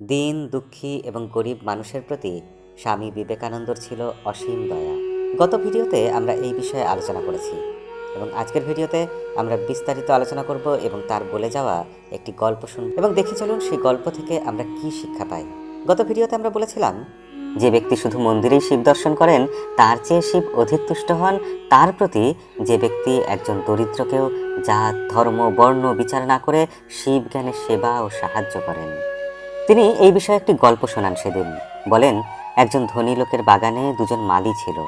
দীন, দুঃখী এবং গরিব মানুষের প্রতি স্বামী বিবেকানন্দর ছিল অসীম দয়া। গত ভিডিওতে আমরা এই বিষয়ে আলোচনা করেছি এবং আজকের ভিডিওতে আমরা বিস্তারিত আলোচনা করব এবং তার বলে যাওয়া একটি গল্প শুনব। এবং দেখে চলুন সেই গল্প থেকে আমরা কি শিক্ষা পাই। গত ভিডিওতে আমরা বলেছিলাম, যে ব্যক্তি শুধু মন্দিরেই শিব দর্শন করেন, তার চেয়ে শিব অধিক তুষ্ট হন, তার প্রতি যে ব্যক্তি একজন দরিদ্রকেও জাত, ধর্ম, বর্ণ বিচার না করে শিব জ্ঞানের সেবা ও সাহায্য করেন। তিনি এই বিষয়ে একটি গল্প শোনান সেদিন। বলেন, একজন ধনী লোকের বাগানে দুজন মালি ছিল।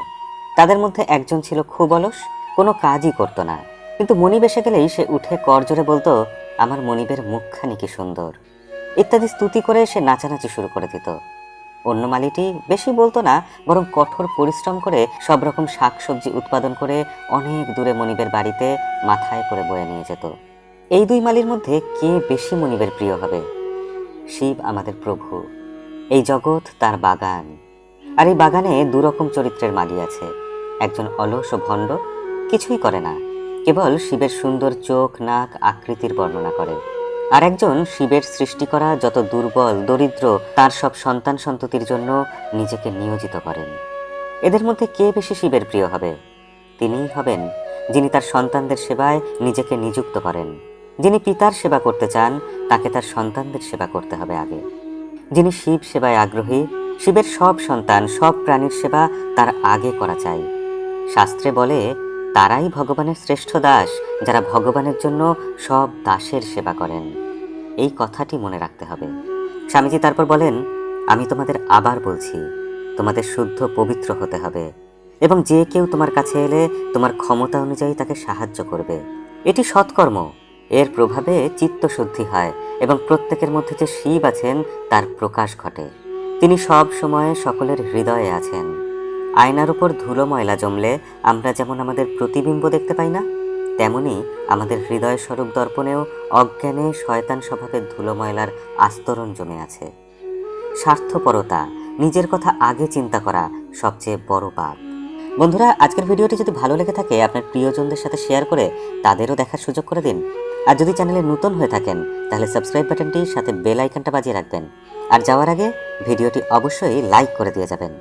তাদের মধ্যে একজন ছিল খুব অলস, কোনো কাজই করতো না। কিন্তু মনিব এসে গেলেই সে উঠে করজোরে বলতো, আমার মনিবের মুখখানি কি সুন্দর। ইত্যাদি স্তুতি করে সে নাচানাচি শুরু করে দিত। অন্য মালিটি বেশি বলতো না, বরং কঠোর পরিশ্রম করে সব রকম শাকসবজি উৎপাদন করে অনেক দূরে মনিবের বাড়িতে মাথায় করে বয়ে নিয়ে যেত। এই দুই মালির মধ্যে কে বেশি মনিবের প্রিয় হবে? শিব আমাদের প্রভু। এই জগৎ তার বাগান। আর এই বাগানে দুরকম চরিত্রের মালি আছে। একজন অলস ও ভণ্ড, কিছুই করে না। কেবল শিবের সুন্দর চোখ, নাক, আকৃতির বর্ণনা করে। আর একজন শিবের সৃষ্টি করা যত দুর্বল, দরিদ্র, তার সব সন্তান সন্ততির জন্য নিজেকে নিয়োজিত করেন। এদের মধ্যে কে বেশি শিবের প্রিয় হবে? তিনিই হবেন যিনি তার সন্তানদের সেবায় নিজেকে নিযুক্ত করেন। যিনি পিতার সেবা করতে চান, তাকে তার সন্তানদের সেবা করতে হবে আগে। যিনি শিব সেবায় আগ্রহী, শিবের সব সন্তান, সব প্রাণীর সেবা তার আগে করা চাই। শাস্ত্রে বলে, তারাই ভগবানের শ্রেষ্ঠ দাস, যারা ভগবানের জন্য সব দাসের সেবা করেন। এই কথাটি মনে রাখতে হবে। স্বামীজি তারপর বলেন, আমি তোমাদের আবার বলছি, তোমাদের শুদ্ধ পবিত্র হতে হবে, এবং যে কেউ তোমার কাছে এলে তোমার ক্ষমতা অনুযায়ী তাকে সাহায্য করবে। এটি সৎকর্ম। এর প্রভাবে চিত্তশুদ্ধি হয় এবং প্রত্যেকের মধ্যে যে শিব আছেন, তার প্রকাশ ঘটে। তিনি সব সময় সকলের হৃদয়ে আছেন। আয়নার উপর ধুলো ময়লা জমলে আমরা যেমন আমাদের প্রতিবিম্ব দেখতে পাই না, তেমনি আমাদের হৃদয় স্বরূপ দর্পণেও অজ্ঞানে শয়তান স্বভাবের ধুলো ময়লার আস্তরণ জমে আছে। স্বার্থপরতা, নিজের কথা আগে চিন্তা করা সবচেয়ে বড় পাপ। বন্ধুরা, আজকের ভিডিওটি যদি ভালো লেগে থাকে, আপনার প্রিয়জনদের সাথে শেয়ার করে তাদেরও দেখার সুযোগ করে দিন। আর যদি চ্যানেলে নতুন হয়ে থাকেন, তাহলে সাবস্ক্রাইব বাটনটি সাথে বেল আইকনটা বাজিয়ে রাখবেন। আর যাওয়ার আগে ভিডিওটি অবশ্যই লাইক করে দিয়ে যাবেন।